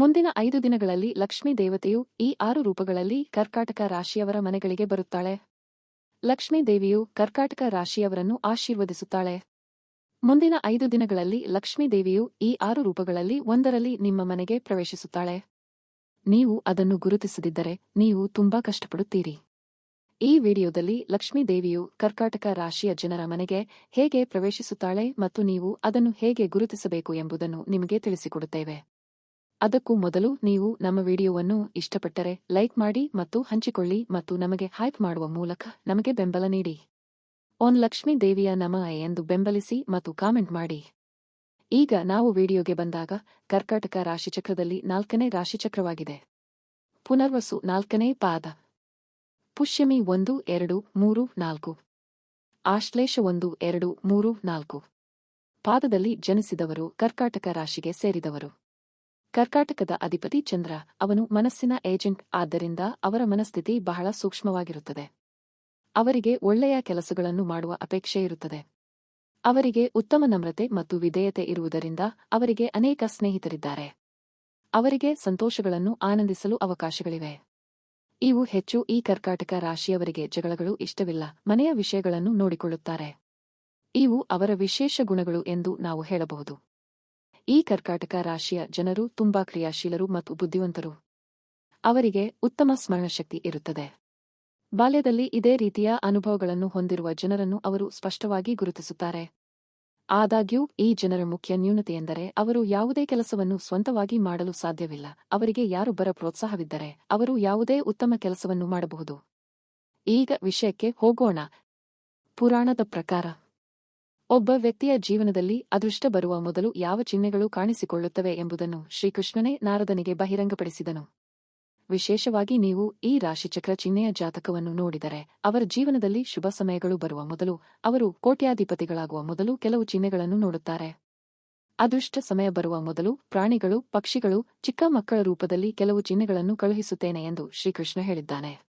ಮುಂದಿನ ಐದು ದಿನಗಳಲ್ಲಿ ಲಕ್ಷ್ಮೀ ದೇವತೆಯು ಈ ಆರು ರೂಪಗಳಲ್ಲಿ ಕರ್ಕಾಟಕ ರಾಶಿಯವರ ಮನೆಗಳಿಗೆ ಬರುತ್ತಾಳೆ. ಲಕ್ಷ್ಮೀ ದೇವಿಯು ಕರ್ಕಾಟಕ ರಾಶಿಯವರನ್ನು ಆಶೀರ್ವದಿಸುತ್ತಾಳೆ. ಮುಂದಿನ ಐದು ದಿನಗಳಲ್ಲಿ ಲಕ್ಷ್ಮೀ ದೇವಿಯು ಈ ಆರು ರೂಪಗಳಲ್ಲಿ ಒಂದರಲ್ಲಿ ನಿಮ್ಮ ಮನೆಗೆ ಪ್ರವೇಶಿಸುತ್ತಾಳೆ. ನೀವು ಅದನ್ನು ಗುರುತಿಸದಿದ್ದರೆ ನೀವು ತುಂಬಾ ಕಷ್ಟಪಡುತ್ತೀರಿ. ಈ ವಿಡಿಯೋದಲ್ಲಿ ಲಕ್ಷ್ಮೀ ದೇವಿಯು ಕರ್ಕಾಟಕ ರಾಶಿಯ ಜನರ ಮನೆಗೆ ಹೇಗೆ ಪ್ರವೇಶಿಸುತ್ತಾಳೆ ಮತ್ತು ನೀವು ಅದನ್ನು ಹೇಗೆ ಗುರುತಿಸಬೇಕು ಎಂಬುದನ್ನು ನಿಮಗೆ ತಿಳಿಸಿಕೊಡುತ್ತೇವೆ. ಅದಕ್ಕೂ ಮೊದಲು ನೀವು ನಮ್ಮ ವಿಡಿಯೋವನ್ನು ಇಷ್ಟಪಟ್ಟರೆ ಲೈಕ್ ಮಾಡಿ ಮತ್ತು ಹಂಚಿಕೊಳ್ಳಿ ಮತ್ತು ನಮಗೆ ಹೈಪ್ ಮಾಡುವ ಮೂಲಕ ನಮಗೆ ಬೆಂಬಲ ನೀಡಿ. ಓನ್ ಲಕ್ಷ್ಮೀ ದೇವಿಯ ನಮ ಎಂದು ಬೆಂಬಲಿಸಿ ಮತ್ತು ಕಾಮೆಂಟ್ ಮಾಡಿ. ಈಗ ನಾವು ವಿಡಿಯೋಗೆ ಬಂದಾಗ ಕರ್ಕಾಟಕ ರಾಶಿಚಕ್ರದಲ್ಲಿ ನಾಲ್ಕನೇ ರಾಶಿಚಕ್ರವಾಗಿದೆ. ಪುನರ್ವಸು ನಾಲ್ಕನೇ ಪಾದ. ಪುಷ್ಯಮಿ ಒಂದು, ಎರಡು, ಮೂರು, ನಾಲ್ಕು. ಆಶ್ಲೇಷ ಒಂದು, ಎರಡು, ಮೂರು, ನಾಲ್ಕು. ಪಾದದಲ್ಲಿ ಜನಿಸಿದವರು ಕರ್ಕಾಟಕ ರಾಶಿಗೆ ಸೇರಿದವರು. ಕರ್ಕಾಟಕದ ಅಧಿಪತಿ ಚಂದ್ರ, ಅವನು ಮನಸ್ಸಿನ ಏಜೆಂಟ್ ಆದ್ದರಿಂದ ಅವರ ಮನಸ್ಥಿತಿ ಬಹಳ ಸೂಕ್ಷ್ಮವಾಗಿರುತ್ತದೆ. ಅವರಿಗೆ ಒಳ್ಳೆಯ ಕೆಲಸಗಳನ್ನು ಮಾಡುವ ಅಪೇಕ್ಷೆ ಇರುತ್ತದೆ. ಅವರಿಗೆ ಉತ್ತಮ ನಮ್ರತೆ ಮತ್ತು ವಿಧೇಯತೆ ಇರುವುದರಿಂದ ಅವರಿಗೆ ಅನೇಕ ಸ್ನೇಹಿತರಿದ್ದಾರೆ. ಅವರಿಗೆ ಸಂತೋಷಗಳನ್ನು ಆನಂದಿಸಲು ಅವಕಾಶಗಳಿವೆ. ಇವು ಹೆಚ್ಚು ಈ ಕರ್ಕಾಟಕ ರಾಶಿಯವರಿಗೆ ಜಗಳಗಳು ಇಷ್ಟವಿಲ್ಲ, ಮನೆಯ ವಿಷಯಗಳನ್ನು ನೋಡಿಕೊಳ್ಳುತ್ತಾರೆ. ಇವು ಅವರ ವಿಶೇಷ ಗುಣಗಳು ಎಂದು ನಾವು ಹೇಳಬಹುದು. ಈ ಕರ್ಕಾಟಕ ರಾಶಿಯ ಜನರು ತುಂಬಾ ಕ್ರಿಯಾಶೀಲರು ಮತ್ತು ಬುದ್ಧಿವಂತರು. ಅವರಿಗೆ ಉತ್ತಮ ಸ್ಮರಣಶಕ್ತಿ ಇರುತ್ತದೆ. ಬಾಲ್ಯದಲ್ಲಿ ಇದೇ ರೀತಿಯ ಅನುಭವಗಳನ್ನು ಹೊಂದಿರುವ ಜನರನ್ನು ಅವರು ಸ್ಪಷ್ಟವಾಗಿ ಗುರುತಿಸುತ್ತಾರೆ. ಆದಾಗ್ಯೂ, ಈ ಜನರ ಮುಖ್ಯ ನ್ಯೂನತೆಯೆಂದರೆ ಅವರು ಯಾವುದೇ ಕೆಲಸವನ್ನು ಸ್ವಂತವಾಗಿ ಮಾಡಲು ಸಾಧ್ಯವಿಲ್ಲ. ಅವರಿಗೆ ಯಾರೊಬ್ಬರ ಪ್ರೋತ್ಸಾಹವಿದ್ದರೆ ಅವರು ಯಾವುದೇ ಉತ್ತಮ ಕೆಲಸವನ್ನು ಮಾಡಬಹುದು. ಈಗ ವಿಷಯಕ್ಕೆ ಹೋಗೋಣ. ಪುರಾಣದ ಪ್ರಕಾರ ಒಬ್ಬ ವ್ಯಕ್ತಿಯ ಜೀವನದಲ್ಲಿ ಅದೃಷ್ಟ ಬರುವ ಮೊದಲು ಯಾವ ಚಿಹ್ನೆಗಳು ಕಾಣಿಸಿಕೊಳ್ಳುತ್ತವೆ ಎಂಬುದನ್ನು ಶ್ರೀಕೃಷ್ಣನೇ ನಾರದನಿಗೆ ಬಹಿರಂಗಪಡಿಸಿದನು. ವಿಶೇಷವಾಗಿ ನೀವು ಈ ರಾಶಿಚಕ್ರ ಚಿಹ್ನೆಯ ಜಾತಕವನ್ನು ನೋಡಿದರೆ, ಅವರ ಜೀವನದಲ್ಲಿ ಶುಭ ಸಮಯಗಳು ಬರುವ ಮೊದಲು ಅವರು ಕೋಟ್ಯಾಧಿಪತಿಗಳಾಗುವ ಮೊದಲು ಕೆಲವು ಚಿಹ್ನೆಗಳನ್ನು ನೋಡುತ್ತಾರೆ. ಅದೃಷ್ಟ ಸಮಯ ಬರುವ ಮೊದಲು ಪ್ರಾಣಿಗಳು, ಪಕ್ಷಿಗಳು, ಚಿಕ್ಕ ಮಕ್ಕಳ ರೂಪದಲ್ಲಿ ಕೆಲವು ಚಿಹ್ನೆಗಳನ್ನು ಕಳುಹಿಸುತ್ತೇನೆ ಎಂದು ಶ್ರೀಕೃಷ್ಣ ಹೇಳಿದ್ದಾನೆ.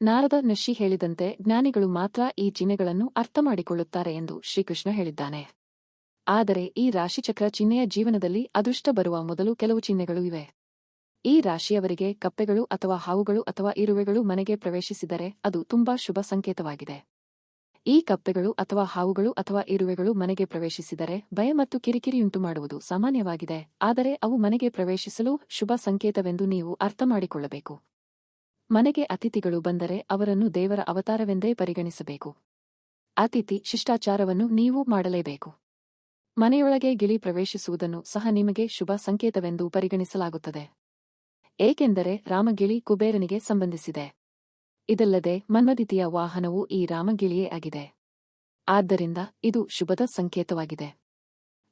ನಾರದ ನಶಿ ಹೇಳಿದಂತೆ ಜ್ಞಾನಿಗಳು ಮಾತ್ರ ಈ ಚಿಹ್ನೆಗಳನ್ನು ಅರ್ಥಮಾಡಿಕೊಳ್ಳುತ್ತಾರೆ ಎಂದು ಶ್ರೀಕೃಷ್ಣ ಹೇಳಿದ್ದಾನೆ. ಆದರೆ ಈ ರಾಶಿಚಕ್ರ ಚಿಹ್ನೆಯ ಜೀವನದಲ್ಲಿ ಅದೃಷ್ಟ ಬರುವ ಮೊದಲು ಕೆಲವು ಚಿಹ್ನೆಗಳು ಇವೆ. ಈ ರಾಶಿಯವರಿಗೆ ಕಪ್ಪೆಗಳು ಅಥವಾ ಹಾವುಗಳು ಅಥವಾ ಇರುವೆಗಳು ಮನೆಗೆ ಪ್ರವೇಶಿಸಿದರೆ ಅದು ತುಂಬಾ ಶುಭ ಸಂಕೇತವಾಗಿದೆ. ಈ ಕಪ್ಪೆಗಳು ಅಥವಾ ಹಾವುಗಳು ಅಥವಾ ಇರುವೆಗಳು ಮನೆಗೆ ಪ್ರವೇಶಿಸಿದರೆ ಭಯ ಮತ್ತು ಕಿರಿಕಿರಿಯುಂಟು ಮಾಡುವುದು ಸಾಮಾನ್ಯವಾಗಿದೆ, ಆದರೆ ಅವು ಮನೆಗೆ ಪ್ರವೇಶಿಸಲು ಶುಭ ಸಂಕೇತವೆಂದು ನೀವು ಅರ್ಥಮಾಡಿಕೊಳ್ಳಬೇಕು. ಮನೆಗೆ ಅತಿಥಿಗಳು ಬಂದರೆ ಅವರನ್ನು ದೇವರ ಅವತಾರವೆಂದೇ ಪರಿಗಣಿಸಬೇಕು. ಅತಿಥಿ ಶಿಷ್ಟಾಚಾರವನ್ನು ನೀವು ಮಾಡಲೇಬೇಕು. ಮನೆಯೊಳಗೆ ಗಿಳಿ ಪ್ರವೇಶಿಸುವುದನ್ನು ಸಹ ನಿಮಗೆ ಶುಭ ಸಂಕೇತವೆಂದು ಪರಿಗಣಿಸಲಾಗುತ್ತದೆ. ಏಕೆಂದರೆ ರಾಮಗಿಳಿ ಕುಬೇರನಿಗೆ ಸಂಬಂಧಿಸಿದೆ. ಇದಲ್ಲದೆ ಮನ್ಮದಿತಿಯ ವಾಹನವು ಈ ರಾಮಗಿಳಿಯೇ ಆಗಿದೆ. ಆದ್ದರಿಂದ ಇದು ಶುಭದ ಸಂಕೇತವಾಗಿದೆ.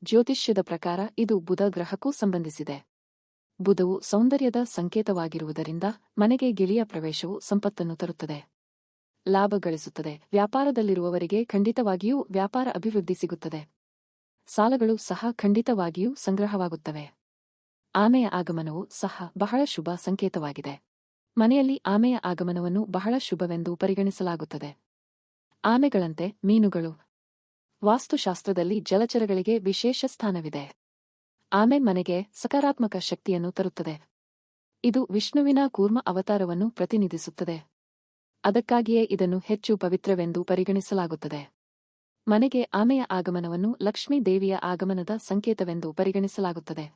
ಜ್ಯೋತಿಷ್ಯದ ಪ್ರಕಾರ ಇದು ಬುಧ ಗ್ರಹಕ್ಕೂ ಸಂಬಂಧಿಸಿದೆ. ಬುಧವು ಸೌಂದರ್ಯದ ಸಂಕೇತವಾಗಿರುವುದರಿಂದ ಮನೆಗೆ ಗಿಳಿಯ ಪ್ರವೇಶವು ಸಂಪತ್ತನ್ನು ತರುತ್ತದೆ. ಲಾಭ ಗಳಿಸುತ್ತದೆ. ವ್ಯಾಪಾರದಲ್ಲಿರುವವರಿಗೆ ಖಂಡಿತವಾಗಿಯೂ ವ್ಯಾಪಾರ ಅಭಿವೃದ್ಧಿ ಸಿಗುತ್ತದೆ. ಸಾಲಗಳು ಸಹ ಖಂಡಿತವಾಗಿಯೂ ಸಂಗ್ರಹವಾಗುತ್ತವೆ. ಆಮೆಯ ಆಗಮನವು ಸಹ ಬಹಳ ಶುಭ ಸಂಕೇತವಾಗಿದೆ. ಮನೆಯಲ್ಲಿ ಆಮೆಯ ಆಗಮನವನ್ನು ಬಹಳ ಶುಭವೆಂದು ಪರಿಗಣಿಸಲಾಗುತ್ತದೆ. ಆಮೆಗಳಂತೆ ಮೀನುಗಳು. ವಾಸ್ತುಶಾಸ್ತ್ರದಲ್ಲಿ ಜಲಚರಗಳಿಗೆ ವಿಶೇಷ ಸ್ಥಾನವಿದೆ. ಆಮೆ ಮನೆಗೆ ಸಕಾರಾತ್ಮಕ ಶಕ್ತಿಯನ್ನು ತರುತ್ತದೆ. ಇದು ವಿಷ್ಣುವಿನ ಕೂರ್ಮ ಅವತಾರವನ್ನು ಪ್ರತಿನಿಧಿಸುತ್ತದೆ. ಅದಕ್ಕಾಗಿಯೇ ಇದನ್ನು ಹೆಚ್ಚು ಪವಿತ್ರವೆಂದು ಪರಿಗಣಿಸಲಾಗುತ್ತದೆ. ಮನೆಗೆ ಆಮೆಯ ಆಗಮನವನ್ನು ಲಕ್ಷ್ಮೀ ದೇವಿಯ ಆಗಮನದ ಸಂಕೇತವೆಂದು ಪರಿಗಣಿಸಲಾಗುತ್ತದೆ.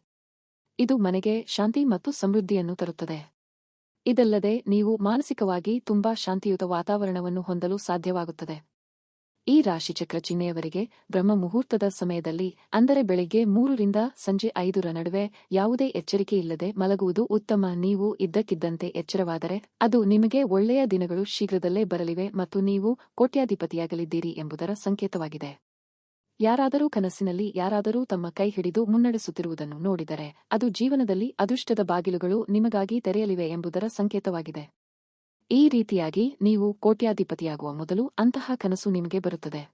ಇದು ಮನೆಗೆ ಶಾಂತಿ ಮತ್ತು ಸಮೃದ್ಧಿಯನ್ನು ತರುತ್ತದೆ. ಇದಲ್ಲದೆ ನೀವು ಮಾನಸಿಕವಾಗಿ ತುಂಬಾ ಶಾಂತಿಯುತ ವಾತಾವರಣವನ್ನು ಹೊಂದಲು ಸಾಧ್ಯವಾಗುತ್ತದೆ. ಈ ರಾಶಿಚಕ್ರ ಚಿಹ್ನೆಯವರಿಗೆ ಬ್ರಹ್ಮ ಮುಹೂರ್ತದ ಸಮಯದಲ್ಲಿ, ಅಂದರೆ ಬೆಳಿಗ್ಗೆ ಮೂರರಿಂದ ಸಂಜೆ ಐದರ ನಡುವೆ ಯಾವುದೇ ಎಚ್ಚರಿಕೆ ಇಲ್ಲದೆ ಮಲಗುವುದು ಉತ್ತಮ. ನೀವು ಇದ್ದಕ್ಕಿದ್ದಂತೆ ಎಚ್ಚರವಾದರೆ ಅದು ನಿಮಗೆ ಒಳ್ಳೆಯ ದಿನಗಳು ಶೀಘ್ರದಲ್ಲೇ ಬರಲಿವೆ ಮತ್ತು ನೀವು ಕೋಟ್ಯಾಧಿಪತಿಯಾಗಲಿದ್ದೀರಿ ಎಂಬುದರ ಸಂಕೇತವಾಗಿದೆ. ಯಾರಾದರೂ ಕನಸಿನಲ್ಲಿ, ಯಾರಾದರೂ ತಮ್ಮ ಕೈ ಹಿಡಿದು ಮುನ್ನಡೆಸುತ್ತಿರುವುದನ್ನು ನೋಡಿದರೆ ಅದು ಜೀವನದಲ್ಲಿ ಅದೃಷ್ಟದ ಬಾಗಿಲುಗಳು ನಿಮಗಾಗಿ ತೆರೆಯಲಿವೆ ಎಂಬುದರ ಸಂಕೇತವಾಗಿದೆ. ಈ ರೀತಿಯಾಗಿ ನೀವು ಕೋಟ್ಯಾಧಿಪತಿಯಾಗುವ ಮೊದಲು ಅಂತಹ ಕನಸು ನಿಮಗೆ ಬರುತ್ತದೆ.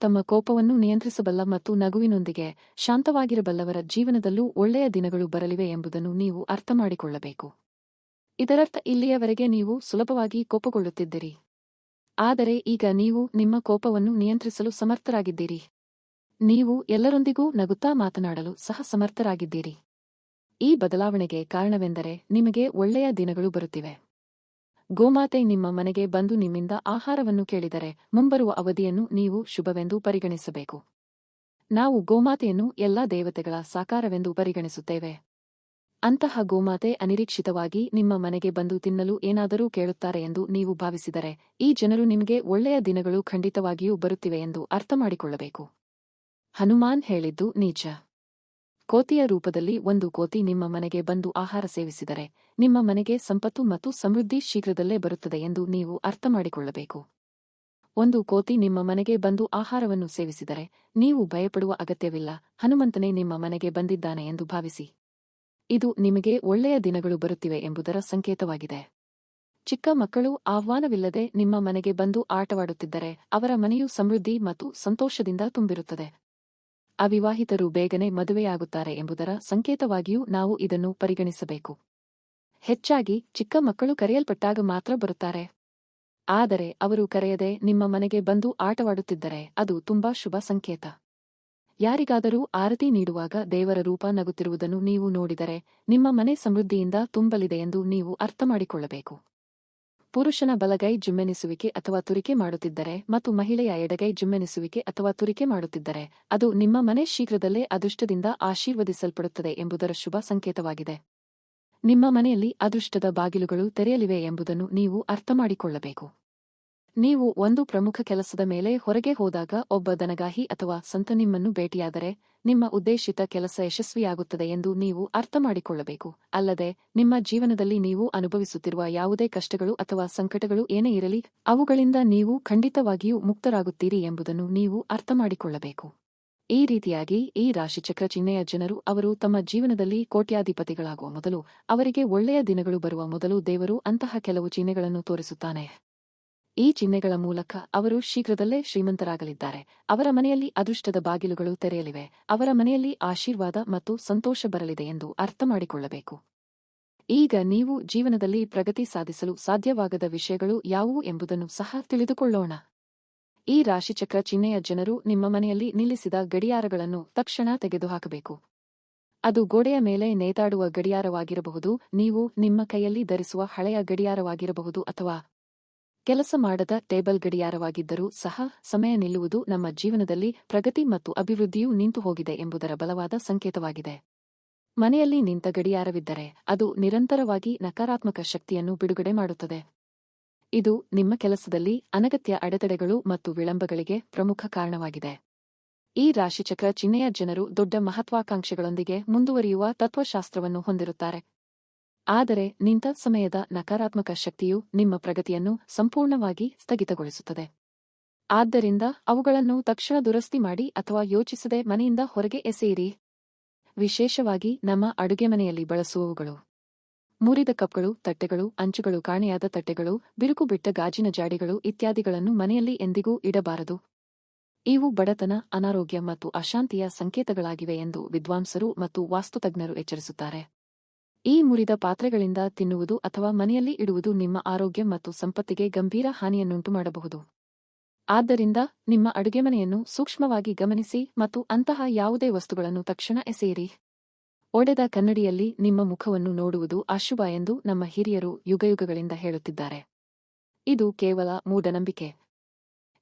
ತಮ್ಮ ಕೋಪವನ್ನು ನಿಯಂತ್ರಿಸಬಲ್ಲ ಮತ್ತು ನಗುವಿನೊಂದಿಗೆ ಶಾಂತವಾಗಿರಬಲ್ಲವರ ಜೀವನದಲ್ಲೂ ಒಳ್ಳೆಯ ದಿನಗಳು ಬರಲಿವೆ ಎಂಬುದನ್ನು ನೀವು ಅರ್ಥಮಾಡಿಕೊಳ್ಳಬೇಕು. ಇದರರ್ಥ ಇಲ್ಲಿಯವರೆಗೆ ನೀವು ಸುಲಭವಾಗಿ ಕೋಪಗೊಳ್ಳುತ್ತಿದ್ದೀರಿ. ಆದರೆ ಈಗ ನೀವು ನಿಮ್ಮ ಕೋಪವನ್ನು ನಿಯಂತ್ರಿಸಲು ಸಮರ್ಥರಾಗಿದ್ದೀರಿ. ನೀವು ಎಲ್ಲರೊಂದಿಗೂ ನಗುತ್ತಾ ಮಾತನಾಡಲು ಸಹ ಸಮರ್ಥರಾಗಿದ್ದೀರಿ. ಈ ಬದಲಾವಣೆಗೆ ಕಾರಣವೆಂದರೆ ನಿಮಗೆ ಒಳ್ಳೆಯ ದಿನಗಳು ಬರುತ್ತಿವೆ. ಗೋಮಾತೆ ನಿಮ್ಮ ಮನೆಗೆ ಬಂದು ನಿಮ್ಮಿಂದ ಆಹಾರವನ್ನು ಕೇಳಿದರೆ ಮುಂಬರುವ ಅವಧಿಯನ್ನು ನೀವು ಶುಭವೆಂದು ಪರಿಗಣಿಸಬೇಕು. ನಾವು ಗೋಮಾತೆಯನ್ನು ಎಲ್ಲ ದೇವತೆಗಳ ಸಾಕಾರವೆಂದು ಪರಿಗಣಿಸುತ್ತೇವೆ. ಅಂತಹ ಗೋಮಾತೆ ಅನಿರೀಕ್ಷಿತವಾಗಿ ನಿಮ್ಮ ಮನೆಗೆ ಬಂದು ತಿನ್ನಲು ಏನಾದರೂ ಕೇಳುತ್ತಾರೆ ಎಂದು ನೀವು ಭಾವಿಸಿದರೆ ಈ ಜನರು ನಿಮಗೆ ಒಳ್ಳೆಯ ದಿನಗಳು ಖಂಡಿತವಾಗಿಯೂ ಬರುತ್ತಿವೆ ಎಂದು ಅರ್ಥಮಾಡಿಕೊಳ್ಳಬೇಕು. ಹನುಮಾನ್ ಹೇಳಿದ್ದು ನಿಜ ಕೋತಿಯ ರೂಪದಲ್ಲಿ ಒಂದು ಕೋತಿ ನಿಮ್ಮ ಮನೆಗೆ ಬಂದು ಆಹಾರ ಸೇವಿಸಿದರೆ, ನಿಮ್ಮ ಮನೆಗೆ ಸಂಪತ್ತು ಮತ್ತು ಸಮೃದ್ಧಿ ಶೀಘ್ರದಲ್ಲೇ ಬರುತ್ತದೆ ಎಂದು ನೀವು ಅರ್ಥಮಾಡಿಕೊಳ್ಳಬೇಕು. ಒಂದು ಕೋತಿ ನಿಮ್ಮ ಮನೆಗೆ ಬಂದು ಆಹಾರವನ್ನು ಸೇವಿಸಿದರೆ, ನೀವು ಭಯಪಡುವ ಅಗತ್ಯವಿಲ್ಲ, ಹನುಮಂತನೇ ನಿಮ್ಮ ಮನೆಗೆ ಬಂದಿದ್ದಾನೆ ಎಂದು ಭಾವಿಸಿ. ಇದು ನಿಮಗೆ ಒಳ್ಳೆಯ ದಿನಗಳು ಬರುತ್ತಿವೆ ಎಂಬುದರ ಸಂಕೇತವಾಗಿದೆ. ಚಿಕ್ಕ ಮಕ್ಕಳು ಆಹ್ವಾನವಿಲ್ಲದೆ ನಿಮ್ಮ ಮನೆಗೆ ಬಂದು ಆಟವಾಡುತ್ತಿದ್ದರೆ, ಅವರ ಮನೆಯು ಸಮೃದ್ಧಿ ಮತ್ತು ಸಂತೋಷದಿಂದ ತುಂಬಿರುತ್ತದೆ. ಅವಿವಾಹಿತರು ಬೇಗನೆ ಮದುವೆಯಾಗುತ್ತಾರೆ ಎಂಬುದರ ಸಂಕೇತವಾಗಿಯೂ ನಾವು ಇದನ್ನು ಪರಿಗಣಿಸಬೇಕು. ಹೆಚ್ಚಾಗಿ ಚಿಕ್ಕ ಮಕ್ಕಳು ಕರೆಯಲ್ಪಟ್ಟಾಗ ಮಾತ್ರ ಬರುತ್ತಾರೆ. ಆದರೆ ಅವರು ಕರೆಯದೆ ನಿಮ್ಮ ಮನೆಗೆ ಬಂದು ಆಟವಾಡುತ್ತಿದ್ದರೆ ಅದು ತುಂಬಾ ಶುಭ ಸಂಕೇತ. ಯಾರಿಗಾದರೂ ಆರತಿ ನೀಡುವಾಗ ದೇವರ ರೂಪ ನಗುತ್ತಿರುವುದನ್ನು ನೀವು ನೋಡಿದರೆ ನಿಮ್ಮ ಮನೆ ಸಮೃದ್ಧಿಯಿಂದ ತುಂಬಲಿದೆ ಎಂದು ನೀವು ಅರ್ಥಮಾಡಿಕೊಳ್ಳಬೇಕು. ಪುರುಷನ ಬಲಗೈ ಜುಮ್ಮೆನಿಸುವಿಕೆ ಅಥವಾ ತುರಿಕೆ ಮಾಡುತ್ತಿದ್ದರೆ ಮತ್ತು ಮಹಿಳೆಯ ಎಡಗೈ ಜುಮ್ಮೆನಿಸುವಿಕೆ ಅಥವಾ ತುರಿಕೆ ಮಾಡುತ್ತಿದ್ದರೆ, ಅದು ನಿಮ್ಮ ಮನೆ ಶೀಘ್ರದಲ್ಲೇ ಅದೃಷ್ಟದಿಂದ ಆಶೀರ್ವದಿಸಲ್ಪಡುತ್ತದೆ ಎಂಬುದರ ಶುಭ ಸಂಕೇತವಾಗಿದೆ. ನಿಮ್ಮ ಮನೆಯಲ್ಲಿ ಅದೃಷ್ಟದ ಬಾಗಿಲುಗಳು ತೆರೆಯಲಿವೆ ಎಂಬುದನ್ನು ನೀವು ಅರ್ಥಮಾಡಿಕೊಳ್ಳಬೇಕು. ನೀವು ಒಂದು ಪ್ರಮುಖ ಕೆಲಸದ ಮೇಲೆ ಹೊರಗೆ ಹೋದಾಗ ಒಬ್ಬ ದನಗಾಹಿ ಅಥವಾ ಸಂತ ನಿಮ್ಮನ್ನು ಭೇಟಿಯಾದರೆ ನಿಮ್ಮ ಉದ್ದೇಶಿತ ಕೆಲಸ ಯಶಸ್ವಿಯಾಗುತ್ತದೆ ಎಂದು ನೀವು ಅರ್ಥಮಾಡಿಕೊಳ್ಳಬೇಕು. ಅಲ್ಲದೆ, ನಿಮ್ಮ ಜೀವನದಲ್ಲಿ ನೀವು ಅನುಭವಿಸುತ್ತಿರುವ ಯಾವುದೇ ಕಷ್ಟಗಳು ಅಥವಾ ಸಂಕಟಗಳು ಏನೇ ಇರಲಿ, ಅವುಗಳಿಂದ ನೀವು ಖಂಡಿತವಾಗಿಯೂ ಮುಕ್ತರಾಗುತ್ತೀರಿ ಎಂಬುದನ್ನು ನೀವು ಅರ್ಥಮಾಡಿಕೊಳ್ಳಬೇಕು. ಈ ರೀತಿಯಾಗಿ ಈ ರಾಶಿಚಕ್ರ ಚಿಹ್ನೆಯ ಜನರು ಅವರು ತಮ್ಮ ಜೀವನದಲ್ಲಿ ಕೋಟ್ಯಾಧಿಪತಿಗಳಾಗುವ ಮೊದಲು ಅವರಿಗೆ ಒಳ್ಳೆಯ ದಿನಗಳು ಬರುವ ಮೊದಲು ದೇವರು ಅಂತಹ ಕೆಲವು ಚಿಹ್ನೆಗಳನ್ನು ತೋರಿಸುತ್ತಾನೆ. ಈ ಚಿಹ್ನೆಗಳ ಮೂಲಕ ಅವರು ಶೀಘ್ರದಲ್ಲೇ ಶ್ರೀಮಂತರಾಗಲಿದ್ದಾರೆ. ಅವರ ಮನೆಯಲ್ಲಿ ಅದೃಷ್ಟದ ಬಾಗಿಲುಗಳು ತೆರೆಯಲಿವೆ. ಅವರ ಮನೆಯಲ್ಲಿ ಆಶೀರ್ವಾದ ಮತ್ತು ಸಂತೋಷ ಬರಲಿದೆ ಎಂದು ಅರ್ಥಮಾಡಿಕೊಳ್ಳಬೇಕು ಈಗ ನೀವು ಜೀವನದಲ್ಲಿ ಪ್ರಗತಿ ಸಾಧಿಸಲು ಸಾಧ್ಯವಾಗದ ವಿಷಯಗಳು ಯಾವುವು ಎಂಬುದನ್ನು ಸಹ ತಿಳಿದುಕೊಳ್ಳೋಣ. ಈ ರಾಶಿಚಕ್ರ ಚಿಹ್ನೆಯ ಜನರು ನಿಮ್ಮ ಮನೆಯಲ್ಲಿ ನಿಲ್ಲಿಸಿದ ಗಡಿಯಾರಗಳನ್ನು ತಕ್ಷಣ ತೆಗೆದುಹಾಕಬೇಕು. ಅದು ಗೋಡೆಯ ಮೇಲೆ ನೇತಾಡುವ ಗಡಿಯಾರವಾಗಿರಬಹುದು, ನೀವು ನಿಮ್ಮ ಕೈಯಲ್ಲಿ ಧರಿಸುವ ಹಳೆಯ ಗಡಿಯಾರವಾಗಿರಬಹುದು ಅಥವಾ ಕೆಲಸ ಮಾಡದ ಟೇಬಲ್ ಗಡಿಯಾರವಾಗಿದ್ದರೂ ಸಹ ಸಮಯ ನಿಲ್ಲುವುದು ನಮ್ಮ ಜೀವನದಲ್ಲಿ ಪ್ರಗತಿ ಮತ್ತು ಅಭಿವೃದ್ಧಿಯೂ ನಿಂತು ಹೋಗಿದೆ ಎಂಬುದರ ಬಲವಾದ ಸಂಕೇತವಾಗಿದೆ. ಮನೆಯಲ್ಲಿ ನಿಂತ ಗಡಿಯಾರವಿದ್ದರೆ ಅದು ನಿರಂತರವಾಗಿ ನಕಾರಾತ್ಮಕ ಶಕ್ತಿಯನ್ನು ಬಿಡುಗಡೆ ಮಾಡುತ್ತದೆ. ಇದು ನಿಮ್ಮ ಕೆಲಸದಲ್ಲಿ ಅನಗತ್ಯ ಅಡೆತಡೆಗಳು ಮತ್ತು ವಿಳಂಬಗಳಿಗೆ ಪ್ರಮುಖ ಕಾರಣವಾಗಿದೆ. ಈ ರಾಶಿಚಕ್ರ ಚಿಹ್ನೆಯ ಜನರು ದೊಡ್ಡ ಮಹತ್ವಾಕಾಂಕ್ಷೆಗಳೊಂದಿಗೆ ಮುಂದುವರಿಯುವ ತತ್ವಶಾಸ್ತ್ರವನ್ನು ಹೊಂದಿರುತ್ತಾರೆ. ಆದರೆ ನಿಂತ ಸಮಯದ ನಕಾರಾತ್ಮಕ ಶಕ್ತಿಯು ನಿಮ್ಮ ಪ್ರಗತಿಯನ್ನು ಸಂಪೂರ್ಣವಾಗಿ ಸ್ಥಗಿತಗೊಳಿಸುತ್ತದೆ. ಆದ್ದರಿಂದ ಅವುಗಳನ್ನು ತಕ್ಷಣ ದುರಸ್ತಿ ಮಾಡಿ ಅಥವಾ ಯೋಚಿಸದೆ ಮನೆಯಿಂದ ಹೊರಗೆ ಎಸೆಯಿರಿ. ವಿಶೇಷವಾಗಿ ನಮ್ಮ ಅಡುಗೆ ಮನೆಯಲ್ಲಿ ಬಳಸುವವುಗಳು. ಮುರಿದ ಕಪ್ಗಳು, ತಟ್ಟೆಗಳು, ಅಂಚುಗಳು, ಕಾಣೆಯಾದ ತಟ್ಟೆಗಳು, ಬಿರುಕು ಬಿಟ್ಟ ಗಾಜಿನ ಜಾಡಿಗಳು ಇತ್ಯಾದಿಗಳನ್ನು ಮನೆಯಲ್ಲಿ ಎಂದಿಗೂ ಇಡಬಾರದು. ಇವು ಬಡತನ, ಅನಾರೋಗ್ಯ ಮತ್ತು ಅಶಾಂತಿಯ ಸಂಕೇತಗಳಾಗಿವೆ ಎಂದು ವಿದ್ವಾಂಸರು ಮತ್ತು ವಾಸ್ತುತಜ್ಞರು ಎಚ್ಚರಿಸುತ್ತಾರೆ. ಈ ಮುರಿದ ಪಾತ್ರೆಗಳಿಂದ ತಿನ್ನುವುದು ಅಥವಾ ಮನೆಯಲ್ಲಿ ಇಡುವುದು ನಿಮ್ಮ ಆರೋಗ್ಯ ಮತ್ತು ಸಂಪತ್ತಿಗೆ ಗಂಭೀರ ಹಾನಿಯನ್ನುಂಟು ಮಾಡಬಹುದು ಆದ್ದರಿಂದ ನಿಮ್ಮ ಅಡುಗೆಮನೆಯನ್ನು ಸೂಕ್ಷ್ಮವಾಗಿ ಗಮನಿಸಿ ಮತ್ತು ಅಂತಹ ಯಾವುದೇ ವಸ್ತುಗಳನ್ನು ತಕ್ಷಣ ಎಸೆಯಿರಿ. ಒಡೆದ ಕನ್ನಡಿಯಲ್ಲಿ ನಿಮ್ಮ ಮುಖವನ್ನು ನೋಡುವುದು ಅಶುಭ ಎಂದು ನಮ್ಮ ಹಿರಿಯರು ಯುಗಯುಗಗಳಿಂದ ಹೇಳುತ್ತಿದ್ದಾರೆ. ಇದು ಕೇವಲ ಮೂಢನಂಬಿಕೆ.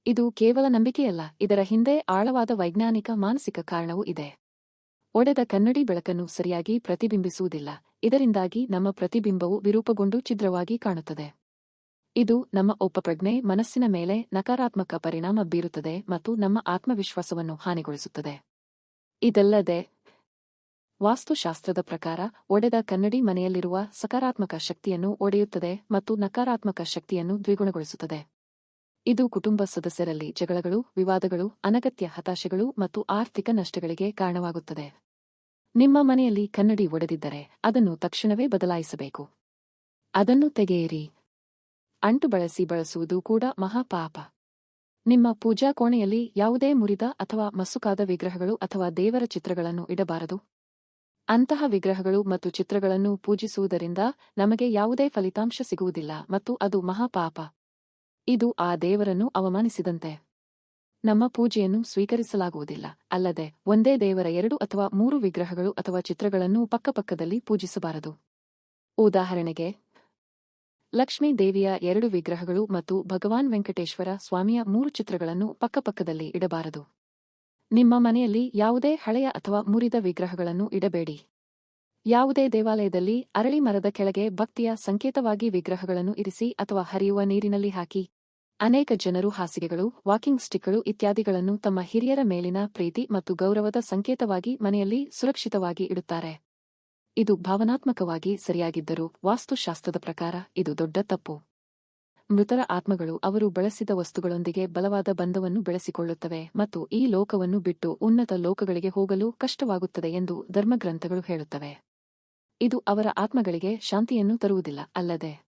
ಇದು ಕೇವಲ ನಂಬಿಕೆಯಲ್ಲ, ಇದರ ಹಿಂದೆ ಆಳವಾದ ವೈಜ್ಞಾನಿಕ ಮಾನಸಿಕ ಕಾರಣವೂ ಇದೆ. ಒಡೆದ ಕನ್ನಡಿ ಬೆಳಕನ್ನು ಸರಿಯಾಗಿ ಪ್ರತಿಬಿಂಬಿಸುವುದಿಲ್ಲ. ಇದರಿಂದಾಗಿ ನಮ್ಮ ಪ್ರತಿಬಿಂಬವು ವಿರೂಪಗೊಂಡು ಛಿದ್ರವಾಗಿ ಕಾಣುತ್ತದೆ. ಇದು ನಮ್ಮ ಉಪಪ್ರಜ್ಞೆ ಮನಸ್ಸಿನ ಮೇಲೆ ನಕಾರಾತ್ಮಕ ಪರಿಣಾಮ ಬೀರುತ್ತದೆ ಮತ್ತು ನಮ್ಮ ಆತ್ಮವಿಶ್ವಾಸವನ್ನು ಹಾನಿಗೊಳಿಸುತ್ತದೆ. ಇದಲ್ಲದೆ, ವಾಸ್ತುಶಾಸ್ತ್ರದ ಪ್ರಕಾರ ಒಡೆದ ಕನ್ನಡಿ ಮನೆಯಲ್ಲಿರುವ ಸಕಾರಾತ್ಮಕ ಶಕ್ತಿಯನ್ನು ಒಡೆಯುತ್ತದೆ ಮತ್ತು ನಕಾರಾತ್ಮಕ ಶಕ್ತಿಯನ್ನು ದ್ವಿಗುಣಗೊಳಿಸುತ್ತದೆ. ಇದು ಕುಟುಂಬ ಸದಸ್ಯರಲ್ಲಿ ಜಗಳಗಳು, ವಿವಾದಗಳು, ಅನಗತ್ಯ ಹತಾಶೆಗಳು ಮತ್ತು ಆರ್ಥಿಕ ನಷ್ಟಗಳಿಗೆ ಕಾರಣವಾಗುತ್ತದೆ. ನಿಮ್ಮ ಮನೆಯಲ್ಲಿ ಕನ್ನಡಿ ಒಡೆದಿದ್ದರೆ ಅದನ್ನು ತಕ್ಷಣವೇ ಬದಲಾಯಿಸಬೇಕು. ಅದನ್ನು ತೆಗೆಯಿರಿ. ಅಂಟು ಬಳಸಿ ಬಳಸುವುದು ಕೂಡ ಮಹಾಪಾಪ. ನಿಮ್ಮ ಪೂಜಾ ಕೋಣೆಯಲ್ಲಿ ಯಾವುದೇ ಮುರಿದ ಅಥವಾ ಮಸುಕಾದ ವಿಗ್ರಹಗಳು ಅಥವಾ ದೇವರ ಚಿತ್ರಗಳನ್ನು ಇಡಬಾರದು. ಅಂತಹ ವಿಗ್ರಹಗಳು ಮತ್ತು ಚಿತ್ರಗಳನ್ನು ಪೂಜಿಸುವುದರಿಂದ ನಮಗೆ ಯಾವುದೇ ಫಲಿತಾಂಶ ಸಿಗುವುದಿಲ್ಲ ಮತ್ತು ಅದು ಮಹಾಪಾಪ. ಇದು ಆ ದೇವರನ್ನು ಅವಮಾನಿಸಿದಂತೆ. ನಮ್ಮ ಪೂಜೆಯನ್ನು ಸ್ವೀಕರಿಸಲಾಗುವುದಿಲ್ಲ. ಅಲ್ಲದೆ ಒಂದೇ ದೇವರ ಎರಡು ಅಥವಾ ಮೂರು ವಿಗ್ರಹಗಳು ಅಥವಾ ಚಿತ್ರಗಳನ್ನು ಪಕ್ಕಪಕ್ಕದಲ್ಲಿ ಪೂಜಿಸಬಾರದು. ಉದಾಹರಣೆಗೆ, ಲಕ್ಷ್ಮೀ ದೇವಿಯ ಎರಡು ವಿಗ್ರಹಗಳು ಮತ್ತು ಭಗವಾನ್ ವೆಂಕಟೇಶ್ವರ ಸ್ವಾಮಿಯ ಮೂರು ಚಿತ್ರಗಳನ್ನು ಪಕ್ಕಪಕ್ಕದಲ್ಲಿ ಇಡಬಾರದು. ನಿಮ್ಮ ಮನೆಯಲ್ಲಿ ಯಾವುದೇ ಹಳೆಯ ಅಥವಾ ಮುರಿದ ವಿಗ್ರಹಗಳನ್ನು ಇಡಬೇಡಿ. ಯಾವುದೇ ದೇವಾಲಯದಲ್ಲಿ ಅರಳಿ ಮರದ ಕೆಳಗೆ ಭಕ್ತಿಯ ಸಂಕೇತವಾಗಿ ವಿಗ್ರಹಗಳನ್ನು ಇರಿಸಿ ಅಥವಾ ಹರಿಯುವ ನೀರಿನಲ್ಲಿ ಹಾಕಿ. ಅನೇಕ ಜನರು ಹಾಸಿಗೆಗಳು, ವಾಕಿಂಗ್ ಸ್ಟಿಕ್ಗಳು ಇತ್ಯಾದಿಗಳನ್ನು ತಮ್ಮ ಹಿರಿಯರ ಮೇಲಿನ ಪ್ರೀತಿ ಮತ್ತು ಗೌರವದ ಸಂಕೇತವಾಗಿ ಮನೆಯಲ್ಲಿ ಸುರಕ್ಷಿತವಾಗಿ ಇಡುತ್ತಾರೆ. ಇದು ಭಾವನಾತ್ಮಕವಾಗಿ ಸರಿಯಾಗಿದ್ದರೂ ವಾಸ್ತುಶಾಸ್ತ್ರದ ಪ್ರಕಾರ ಇದು ದೊಡ್ಡ ತಪ್ಪು. ಮೃತರ ಆತ್ಮಗಳು ಅವರು ಬಳಸಿದ ವಸ್ತುಗಳೊಂದಿಗೆ ಬಲವಾದ ಬಂಧವನ್ನು ಬೆಳೆಸಿಕೊಳ್ಳುತ್ತವೆ ಮತ್ತು ಈ ಲೋಕವನ್ನು ಬಿಟ್ಟು ಉನ್ನತ ಲೋಕಗಳಿಗೆ ಹೋಗಲು ಕಷ್ಟವಾಗುತ್ತದೆ ಎಂದು ಧರ್ಮಗ್ರಂಥಗಳು ಹೇಳುತ್ತವೆ. ಇದು ಅವರ ಆತ್ಮಗಳಿಗೆ ಶಾಂತಿಯನ್ನು ತರುವುದಿಲ್ಲ, ಅಲ್ಲದೆ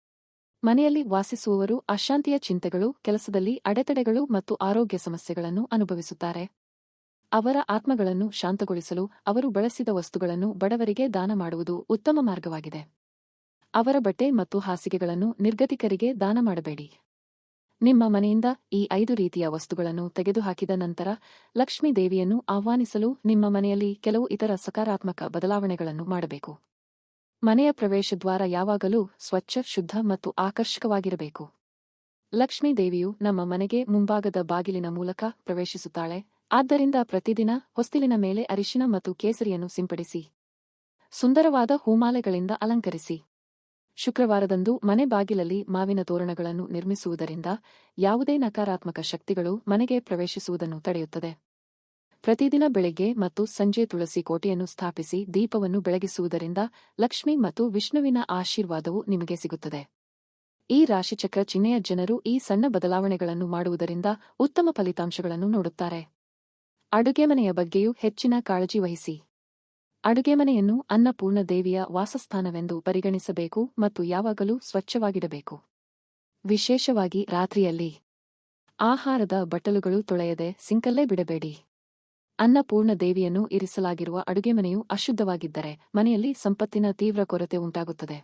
ಮನೆಯಲ್ಲಿ ವಾಸಿಸುವವರು ಅಶಾಂತಿಯ ಚಿಂತೆಗಳು, ಕೆಲಸದಲ್ಲಿ ಅಡೆತಡೆಗಳು ಮತ್ತು ಆರೋಗ್ಯ ಸಮಸ್ಯೆಗಳನ್ನು ಅನುಭವಿಸುತ್ತಾರೆ. ಅವರ ಆತ್ಮಗಳನ್ನು ಶಾಂತಗೊಳಿಸಲು ಅವರು ಬಳಸಿದ ವಸ್ತುಗಳನ್ನು ಬಡವರಿಗೆ ದಾನ ಮಾಡುವುದು ಉತ್ತಮ ಮಾರ್ಗವಾಗಿದೆ. ಅವರ ಬಟ್ಟೆ ಮತ್ತು ಹಾಸಿಗೆಗಳನ್ನು ನಿರ್ಗತಿಕರಿಗೆ ದಾನ ಮಾಡಬೇಡಿ. ನಿಮ್ಮ ಮನೆಯಿಂದ ಈ ಐದು ರೀತಿಯ ವಸ್ತುಗಳನ್ನು ತೆಗೆದುಹಾಕಿದ ನಂತರ ಲಕ್ಷ್ಮೀ ದೇವಿಯನ್ನು ಆಹ್ವಾನಿಸಲು ನಿಮ್ಮ ಮನೆಯಲ್ಲಿ ಕೆಲವು ಇತರ ಸಕಾರಾತ್ಮಕ ಬದಲಾವಣೆಗಳನ್ನು ಮಾಡಬೇಕು. ಮನೆಯ ಪ್ರವೇಶದ್ವಾರ ಯಾವಾಗಲೂ ಸ್ವಚ್ಛ, ಶುದ್ಧ ಮತ್ತು ಆಕರ್ಷಕವಾಗಿರಬೇಕು. ಲಕ್ಷ್ಮೀದೇವಿಯು ನಮ್ಮ ಮನೆಗೆ ಮುಂಭಾಗದ ಬಾಗಿಲಿನ ಮೂಲಕ ಪ್ರವೇಶಿಸುತ್ತಾಳೆ. ಆದ್ದರಿಂದ ಪ್ರತಿದಿನ ಹೊಸ್ತಿಲಿನ ಮೇಲೆ ಅರಿಶಿನ ಮತ್ತು ಕೇಸರಿಯನ್ನು ಸಿಂಪಡಿಸಿ, ಸುಂದರವಾದ ಹೂಮಾಲೆಗಳಿಂದ ಅಲಂಕರಿಸಿ. ಶುಕ್ರವಾರದಂದು ಮನೆ ಬಾಗಿಲಲ್ಲಿ ಮಾವಿನ ತೋರಣಗಳನ್ನು ನಿರ್ಮಿಸುವುದರಿಂದ ಯಾವುದೇ ನಕಾರಾತ್ಮಕ ಶಕ್ತಿಗಳು ಮನೆಗೆ ಪ್ರವೇಶಿಸುವುದನ್ನು ತಡೆಯುತ್ತದೆ. ಪ್ರತಿದಿನ ಬೆಳಗ್ಗೆ ಮತ್ತು ಸಂಜೆ ತುಳಸಿ ಕೋಟೆಯನ್ನು ಸ್ಥಾಪಿಸಿ ದೀಪವನ್ನು ಬೆಳಗಿಸುವುದರಿಂದ ಲಕ್ಷ್ಮಿ ಮತ್ತು ವಿಷ್ಣುವಿನ ಆಶೀರ್ವಾದವು ನಿಮಗೆ ಸಿಗುತ್ತದೆ. ಈ ರಾಶಿಚಕ್ರ ಚಿಹ್ನೆಯ ಜನರು ಈ ಸಣ್ಣ ಬದಲಾವಣೆಗಳನ್ನು ಮಾಡುವುದರಿಂದ ಉತ್ತಮ ಫಲಿತಾಂಶಗಳನ್ನು ನೋಡುತ್ತಾರೆ. ಅಡುಗೆಮನೆಯ ಬಗ್ಗೆಯೂ ಹೆಚ್ಚಿನ ಕಾಳಜಿ ವಹಿಸಿ. ಅಡುಗೆಮನೆಯನ್ನು ಅನ್ನಪೂರ್ಣ ದೇವಿಯ ವಾಸಸ್ಥಾನವೆಂದು ಪರಿಗಣಿಸಬೇಕು ಮತ್ತು ಯಾವಾಗಲೂ ಸ್ವಚ್ಛವಾಗಿಡಬೇಕು. ವಿಶೇಷವಾಗಿ ರಾತ್ರಿಯಲ್ಲಿ. ಆಹಾರದ ಬಟ್ಟಲುಗಳು ತೊಳೆಯದೆ ಸಿಂಕಲ್ಲೇ ಬಿಡಬೇಡಿ. ಅನ್ನಪೂರ್ಣ ದೇವಿಯನ್ನು ಇರಿಸಲಾಗಿರುವ ಅಡುಗೆಮನೆಯು ಅಶುದ್ಧವಾಗಿದ್ದರೆ ಮನೆಯಲ್ಲಿ ಸಂಪತ್ತಿನ ತೀವ್ರ ಕೊರತೆ ಉಂಟಾಗುತ್ತದೆ.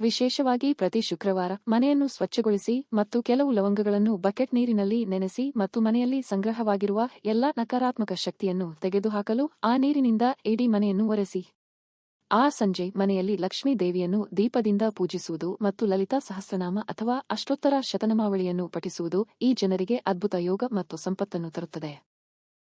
ವಿಶೇಷವಾಗಿ ಪ್ರತಿ ಶುಕ್ರವಾರ ಮನೆಯನ್ನು ಸ್ವಚ್ಛಗೊಳಿಸಿ ಮತ್ತು ಕೆಲವು ಲವಂಗಗಳನ್ನು ಬಕೆಟ್ ನೀರಿನಲ್ಲಿ ನೆನೆಸಿ ಮತ್ತು ಮನೆಯಲ್ಲಿ ಸಂಗ್ರಹವಾಗಿರುವ ಎಲ್ಲಾ ನಕಾರಾತ್ಮಕ ಶಕ್ತಿಯನ್ನು ತೆಗೆದುಹಾಕಲು ಆ ನೀರಿನಿಂದ ಇಡೀ ಮನೆಯನ್ನು ಒರೆಸಿ. ಆ ಸಂಜೆ ಮನೆಯಲ್ಲಿ ಲಕ್ಷ್ಮೀ ದೇವಿಯನ್ನು ದೀಪದಿಂದ ಪೂಜಿಸುವುದು ಮತ್ತು ಲಲಿತಾ ಸಹಸ್ರನಾಮ ಅಥವಾ ಅಷ್ಟೋತ್ತರ ಶತನಮಾವಳಿಯನ್ನು ಪಠಿಸುವುದು ಈ ಜನರಿಗೆ ಅದ್ಭುತ ಯೋಗ ಮತ್ತು ಸಂಪತ್ತನ್ನು ತರುತ್ತದೆ.